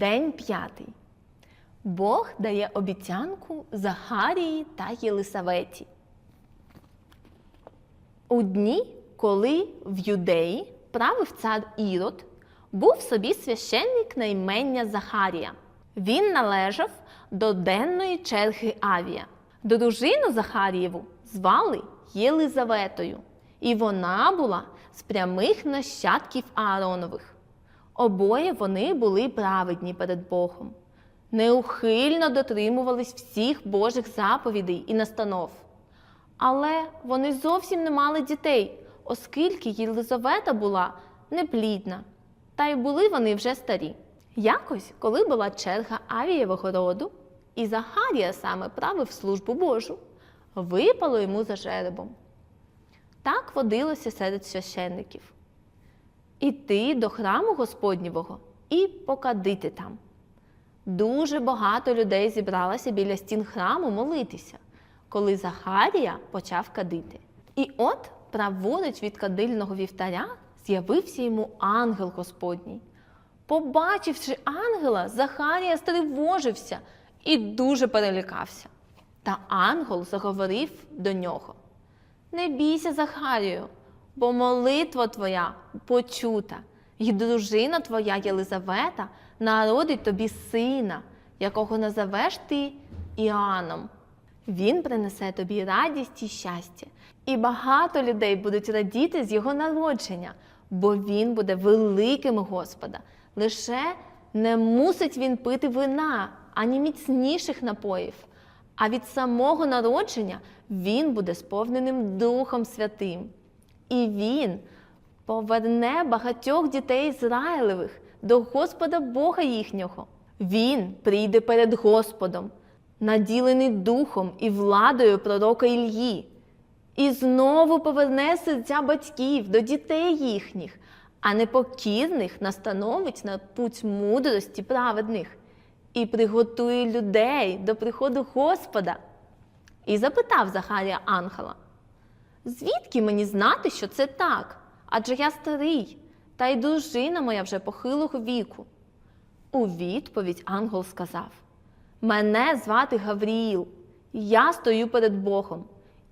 День п'ятий. Бог дає обіцянку Захарії та Єлисаветі. У дні, коли в юдеї правив цар Ірод, був собі священник на імення Захарія. Він належав до денної черги Авія. Дружину Захарієву звали Єлизаветою, і вона була з прямих нащадків Ааронових. Обоє вони були праведні перед Богом, неухильно дотримувались всіх Божих заповідей і настанов. Але вони зовсім не мали дітей, оскільки Єлизавета була неплідна, та й були вони вже старі. Якось, коли була черга Авієвого роду, і Захарія саме правив службу Божу, випало йому за жеребом. Так водилося серед священників. Іти до храму Господнього і покадити там. Дуже багато людей зібралося біля стін храму молитися, коли Захарія почав кадити. І от праворуч від кадильного вівтаря з'явився йому ангел Господній. Побачивши ангела, Захарія стривожився і дуже перелякався. Та ангел заговорив до нього: Не бійся, Захарію, бо молитва твоя почута, і дружина твоя Єлизавета народить тобі сина, якого назовеш ти Іоанном. Він принесе тобі радість і щастя, і багато людей будуть радіти з його народження, бо він буде великим Господа. Лише не мусить він пити вина, ані міцніших напоїв. А від самого народження він буде сповненим Духом Святим. І він поверне багатьох дітей Ізраїлевих до Господа Бога їхнього. Він прийде перед Господом, наділений духом і владою пророка Ільї, і знову поверне серця батьків до дітей їхніх, а непокірних настановить на путь мудрості праведних і приготує людей до приходу Господа. І запитав Захарія ангела: Звідки мені знати, що це так? Адже я старий, та й дружина моя вже похилого віку. У відповідь ангел сказав: Мене звати Гавріїл, я стою перед Богом,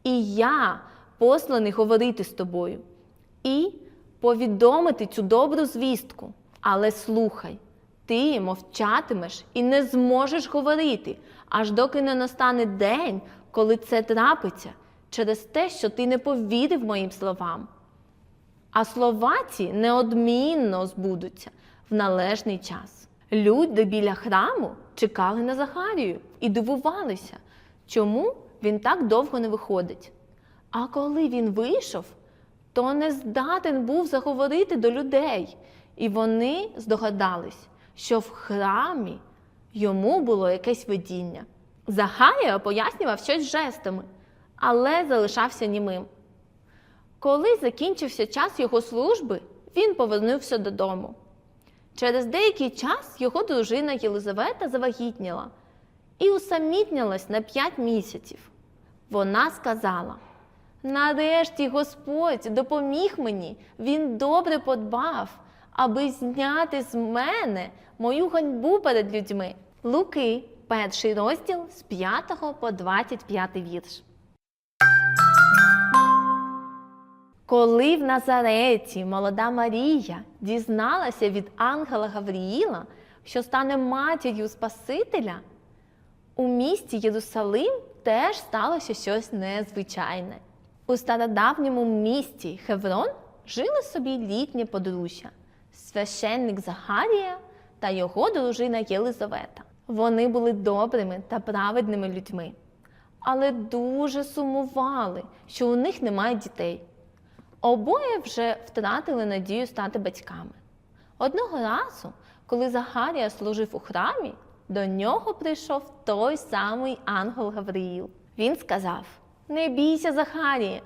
і я посланий говорити з тобою і повідомити цю добру звістку. Але слухай, ти мовчатимеш і не зможеш говорити, аж доки не настане день, коли це трапиться, через те, що ти не повірив моїм словам. А слова ці неодмінно збудуться в належний час. Люди біля храму чекали на Захарію і дивувалися, чому він так довго не виходить. А коли він вийшов, то не здатен був заговорити до людей, і вони здогадались, що в храмі йому було якесь видіння. Захарія пояснював щось жестами, але залишався німим. Коли закінчився час його служби, він повернувся додому. Через деякий час його дружина Єлизавета завагітніла і усамітнялась на п'ять місяців. Вона сказала: Нарешті Господь допоміг мені, Він добре подбав, аби зняти з мене мою ганьбу перед людьми. Луки, перший розділ з 5 по 25 вірш. Коли в Назареті молода Марія дізналася від ангела Гавріїла, що стане матір'ю Спасителя, у місті Єрусалим теж сталося щось незвичайне. У стародавньому місті Хеврон жили собі літнє подружжя, священник Захарія та його дружина Єлизавета. Вони були добрими та праведними людьми, але дуже сумували, що у них немає дітей. Обоє вже втратили надію стати батьками. Одного разу, коли Захарія служив у храмі, до нього прийшов той самий ангел Гавриїл. Він сказав: Не бійся, Захарія,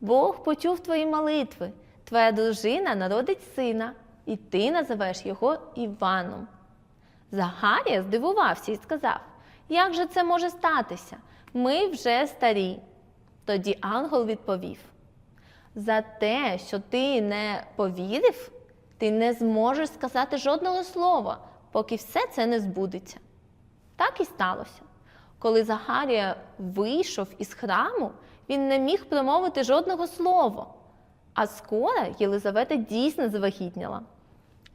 Бог почув твої молитви, твоя дружина народить сина, і ти називеш його Іваном. Захарія здивувався і сказав: Як же це може статися? Ми вже старі. Тоді ангел відповів: За те, що ти не повірив, ти не зможеш сказати жодного слова, поки все це не збудеться. Так і сталося. Коли Захарія вийшов із храму, він не міг промовити жодного слова. А скоро Єлизавета дійсно завагітніла.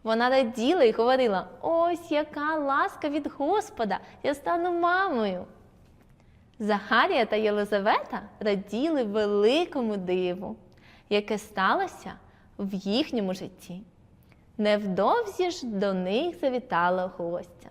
Вона раділа і говорила: ось яка ласка від Господа, я стану мамою. Захарія та Єлизавета раділи великому диву, яке сталося в їхньому житті. Невдовзі ж до них завітала гостя.